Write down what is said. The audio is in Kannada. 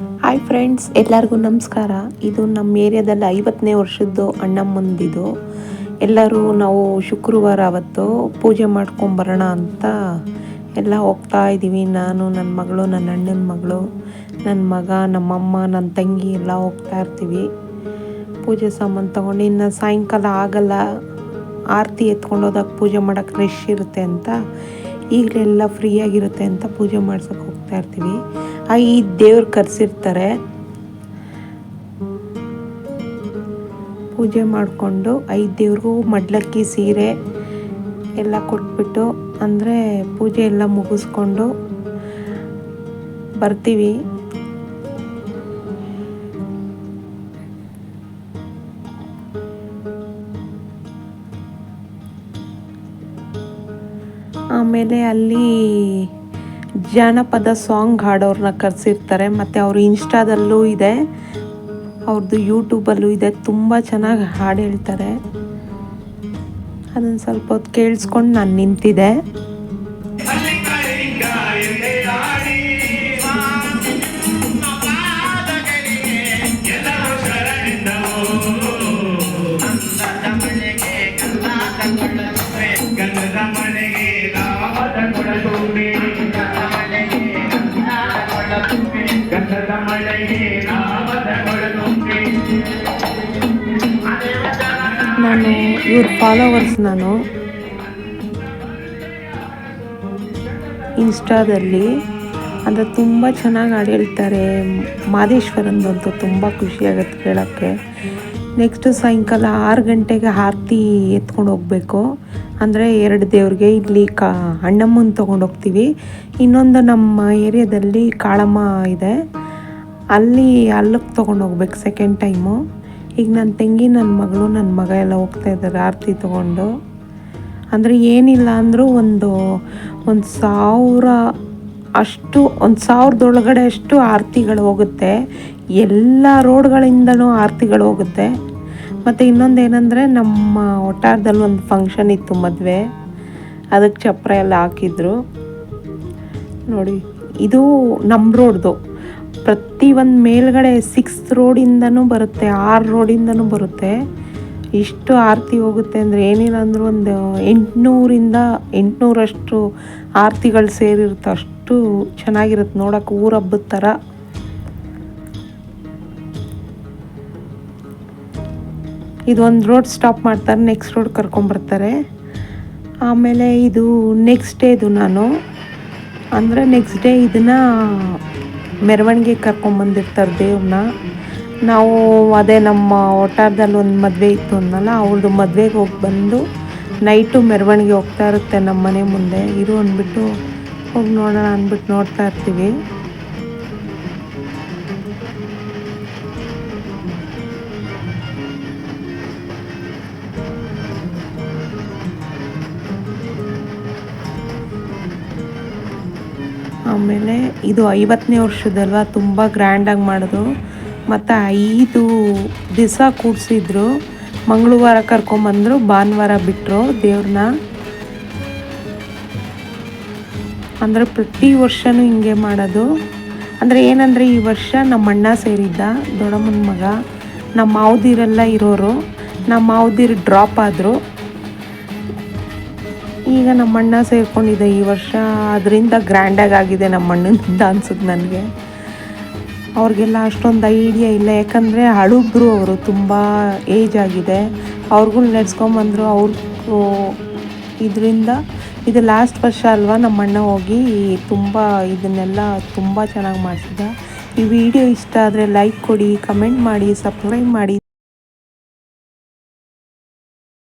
ಹಾಯ್ ಫ್ರೆಂಡ್ಸ್ ಎಲ್ಲರಿಗೂ ನಮಸ್ಕಾರ. ಇದು ನಮ್ಮ ಏರಿಯಾದಲ್ಲಿ ಐವತ್ತನೇ ವರ್ಷದ್ದು ಅಣ್ಣಮ್ಮಂದಿದು. ಎಲ್ಲರೂ ನಾವು ಶುಕ್ರವಾರ ಅವತ್ತು ಪೂಜೆ ಮಾಡ್ಕೊಂಬರೋಣ ಅಂತ ಎಲ್ಲ ಹೋಗ್ತಾ ಇದ್ದೀವಿ. ನಾನು ನನ್ನ ಮಗಳು ನನ್ನ ಅಣ್ಣನ ಮಗಳು ನನ್ನ ಮಗ, ನಮ್ಮಮ್ಮ ನನ್ನ ತಂಗಿ ಎಲ್ಲ ಹೋಗ್ತಾ ಇರ್ತೀವಿ. ಪೂಜೆ ಸಾಮಾನು ತೊಗೊಂಡು ಇನ್ನು ಸಾಯಂಕಾಲ ಆಗಲ್ಲ. ಆರತಿ ಎತ್ಕೊಂಡು ಹೋದಾಗ ಪೂಜೆ ಮಾಡೋಕ್ಕೆ ರಶ್ ಇರುತ್ತೆ ಅಂತ. ಈಗಲೆಲ್ಲ ಫ್ರೀಯಾಗಿರುತ್ತೆ ಅಂತ ಪೂಜೆ ಮಾಡ್ಸೋಕೆ ಹೋಗ್ತಾ ಇರ್ತೀವಿ. ಈ ದೇವ್ರು ಕರೆಸಿರ್ತಾರೆ. ಪೂಜೆ ಮಾಡಿಕೊಂಡು ಐದು ದೇವ್ರಿಗೂ ಮಡ್ಲಕ್ಕಿ ಸೀರೆ ಎಲ್ಲ ಕೊಟ್ಬಿಟ್ಟು, ಅಂದರೆ ಪೂಜೆ ಎಲ್ಲ ಮುಗಿಸ್ಕೊಂಡು ಬರ್ತೀವಿ. ಆಮೇಲೆ ಅಲ್ಲಿ ಜಾನಪದ ಸಾಂಗ್ ಹಾಡೋರನ್ನ ಕರೆಸಿರ್ತಾರೆ, ಮತ್ತು ಅವರು ಇನ್ಸ್ಟಾದಲ್ಲೂ ಇದೆ. ಅವ್ರದ್ದು ಯೂಟ್ಯೂಬಲ್ಲೂ ಇದೆ, ತುಂಬ ಚೆನ್ನಾಗಿ ಹಾಡು ಹೇಳ್ತಾರೆ. ಅದನ್ನು ಸ್ವಲ್ಪ ಹೊತ್ತು ಕೇಳಿಸ್ಕೊಂಡು ನಾನು ನಾನು ಇವ್ರ ಫಾಲೋವರ್ಸ್ ನಾನು ಇನ್ಸ್ಟಾದಲ್ಲಿ ಅಂದರೆ ತುಂಬ ಚೆನ್ನಾಗಿ ಹಾಡು ಹೇಳ್ತಾರೆ. ಮಾದೇಶ್ವರಂದಂತೂ ತುಂಬ ಖುಷಿಯಾಗುತ್ತೆ ಕೇಳೋಕ್ಕೆ. ನೆಕ್ಸ್ಟ್ ಸಾಯಂಕಾಲ ಆರು ಗಂಟೆಗೆ ಆರತಿ ಎತ್ಕೊಂಡು ಹೋಗಬೇಕು. ಅಂದರೆ ಎರಡು ದೇವ್ರಿಗೆ ಇಲ್ಲಿ ಕಾ ಅಣ್ಣಮ್ಮನ ತೊಗೊಂಡು ಹೋಗ್ತೀವಿ. ಇನ್ನೊಂದು ನಮ್ಮ ಏರಿಯಾದಲ್ಲಿ ಕಾಳಮ್ಮ ಇದೆ. ಅಲ್ಲಿ ಅಲ್ಲಿಗೆ ತೊಗೊಂಡು ಹೋಗ್ಬೇಕು ಸೆಕೆಂಡ್ ಟೈಮು ಈಗ ನನ್ನ ತಂಗಿ ನನ್ನ ಮಗಳು ನನ್ನ ಮಗ ಎಲ್ಲ ಹೋಗ್ತಾ ಇದ್ದಾರೆ ಆರತಿ ತೊಗೊಂಡು. ಅಂದರೆ ಏನಿಲ್ಲ ಅಂದರೂ ಒಂದು ಒಂದು ಸಾವಿರ ಅಷ್ಟು ಒಂದು ಸಾವಿರದೊಳಗಡೆ ಅಷ್ಟು ಆರತಿಗಳು ಹೋಗುತ್ತೆ. ಎಲ್ಲ ರೋಡ್ಗಳಿಂದನೂ ಆರತಿಗಳು ಹೋಗುತ್ತೆ. ಮತ್ತು ಇನ್ನೊಂದು ಏನಂದರೆ ನಮ್ಮ ಒಟ್ಟಾರದಲ್ಲಿ ಒಂದು ಫಂಕ್ಷನ್ ಇತ್ತು ಮದುವೆ. ಅದಕ್ಕೆ ಚಪ್ಪರ ಎಲ್ಲ ಹಾಕಿದ್ರು. ನೋಡಿ, ಇದು ನಮ್ಮ ರೋಡ್ದು. ಪ್ರತಿ ಒಂದು ಮೇಲ್ಗಡೆ ಸಿಕ್ಸ್ ರೋಡಿಂದನೂ ಬರುತ್ತೆ, ಆರು ರೋಡಿಂದನೂ ಬರುತ್ತೆ. ಇಷ್ಟು ಆರತಿ ಹೋಗುತ್ತೆ ಅಂದರೆ ಏನಿಲ್ಲ ಅಂದರೂ ಒಂದು ಎಂಟುನೂರಿಂದ ಎಂಟುನೂರಷ್ಟು ಆರತಿಗಳು ಸೇರಿರುತ್ತೆ ಅಷ್ಟು. ಚೆನ್ನಾಗಿರುತ್ತೆ ನೋಡೋಕೆ ಊರ ಹಬ್ಬದ ಥರ. ಇದೊಂದು ರೋಡ್ ಸ್ಟಾಪ್ ಮಾಡ್ತಾರೆ ನೆಕ್ಸ್ಟ್ ರೋಡ್ ಕರ್ಕೊಂಬರ್ತಾರೆ. ಆಮೇಲೆ ಇದು ನೆಕ್ಸ್ಟ್ ಡೇದು ನಾನು. ಅಂದರೆ ನೆಕ್ಸ್ಟ್ ಡೇ ಇದನ್ನು ಮೆರವಣಿಗೆ ಕರ್ಕೊಂಬಂದಿರ್ತಾರೆ ದೇವ್ರನ್ನ. ನಾವು ಅದೇ ನಮ್ಮ ಒಟ್ಟಾರದಲ್ಲಿ ಒಂದು ಮದುವೆ ಇತ್ತು ಅಂದಲ್ಲ ಅವ್ರದ್ದು ಮದುವೆಗೆ ಹೋಗಿ ಬಂದು ನೈಟು ಮೆರವಣಿಗೆ ಹೋಗ್ತಾ ಇರುತ್ತೆ ನಮ್ಮ ಮನೆ ಮುಂದೆ. ಇದು ಅಂದ್ಬಿಟ್ಟು ಹೋಗಿ ನೋಡೋಣ ಅಂದ್ಬಿಟ್ಟು ನೋಡ್ತಾ ಇರ್ತೀವಿ. ಆಮೇಲೆ ಇದು ಐವತ್ತನೇ ವರ್ಷದಲ್ವ, ತುಂಬ ಗ್ರ್ಯಾಂಡಾಗಿ ಮಾಡೋದು. ಮತ್ತು ಐದು ದಿವಸ ಕೂಡಿಸಿದ್ರು. ಮಂಗಳವಾರ ಕರ್ಕೊಂಬಂದರು, ಭಾನುವಾರ ಬಿಟ್ಟರು ದೇವ್ರನ್ನ. ಅಂದರೆ ಪ್ರತಿ ವರ್ಷವೂ ಹಿಂಗೆ ಮಾಡೋದು. ಅಂದರೆ ಏನಂದರೆ ಈ ವರ್ಷ ನಮ್ಮ ಅಣ್ಣ ಸೇರಿದ್ದ ದೊಡ್ಡಮ್ಮನ ಮಗ, ನಮ್ಮ ಮಾವದಿರೆಲ್ಲ ಇರೋರು, ನಮ್ಮ ಮಾವದಿರು ಡ್ರಾಪ್ ಆದರು. ಈಗ ನಮ್ಮ ಅಣ್ಣ ಸೇರ್ಕೊಂಡಿದ್ದೆ ಈ ವರ್ಷ, ಅದರಿಂದ ಗ್ರ್ಯಾಂಡಾಗಿ ಆಗಿದೆ ನಮ್ಮ ಅಣ್ಣನಿಂದ ಅನ್ಸುತ್ತೆ ನನಗೆ. ಅವ್ರಿಗೆಲ್ಲ ಅಷ್ಟೊಂದು ಐಡಿಯಾ ಇಲ್ಲ, ಯಾಕಂದರೆ ಹಳುಬ್ರು ಅವರು, ತುಂಬ ಏಜ್ ಆಗಿದೆ. ಅವ್ರಿಗೂ ನಡ್ಸ್ಕೊಂಬಂದರು, ಅವ್ರಿಗೂ ಇದರಿಂದ ಇದು ಲಾಸ್ಟ್ ವರ್ಷ ಅಲ್ವಾ ನಮ್ಮ ಅಣ್ಣ ಹೋಗಿ ತುಂಬ ಇದನ್ನೆಲ್ಲ ತುಂಬ ಚೆನ್ನಾಗಿ ಮಾಡಿಸಿದ ಈ ವಿಡಿಯೋ ಇಷ್ಟ ಆದರೆ ಲೈಕ್ ಕೊಡಿ ಕಮೆಂಟ್ ಮಾಡಿ ಸಬ್ಸ್ಕ್ರೈಬ್ ಮಾಡಿ.